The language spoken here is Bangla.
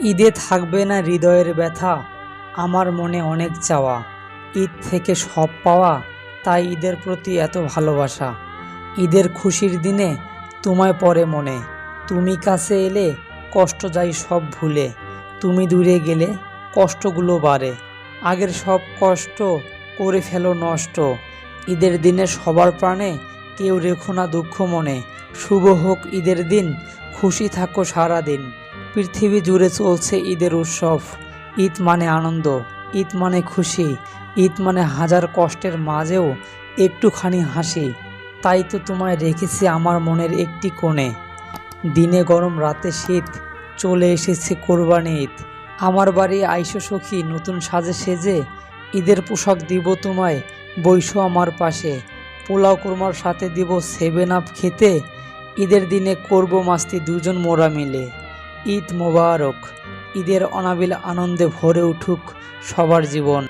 ঈদে থাকবে না হৃদয়ের ব্যথা, আমার মনে অনেক চাওয়া। ঈদ থেকে সব পাওয়া, তাই ঈদের প্রতি এত ভালোবাসা। ঈদের খুশির দিনে তোমায় পরে মনে, তুমি কাছে এলে কষ্ট যাই সব ভুলে, তুমি দূরে গেলে কষ্টগুলো বাড়ে। আগের সব কষ্ট করে ফেলো নষ্ট, ঈদের দিনে সবার প্রাণে কেউ রেখো না দুঃখ মনে। শুভ হোক ঈদের দিন, খুশি থাকো সারা দিন পৃথিবী জুড়ে চলছে ঈদের উৎসব। ঈদ মানে আনন্দ, ঈদ মানে খুশি, ঈদ মানে হাজার কষ্টের মাঝেও একটুখানি হাসি। তাই তো তোমায় রেখেছি আমার মনের একটি কোণে। দিনে গরম, রাতে শীত, চলে এসেছে কোরবানি ঈদ। আমার বাড়ি আইসো সখী, নতুন সাজে সেজে ঈদের পোশাক দিব তোমায় বৈশো আমার পাশে। পোলাও কোরমার সাথে দিব সেভেন আপ খেতে, ঈদের দিনে করব মাস্তি দুজন মোরা মিলে। ঈদ মোবারক ঈদের অনাবিল আনন্দে ভরে উঠুক সবার জীবন।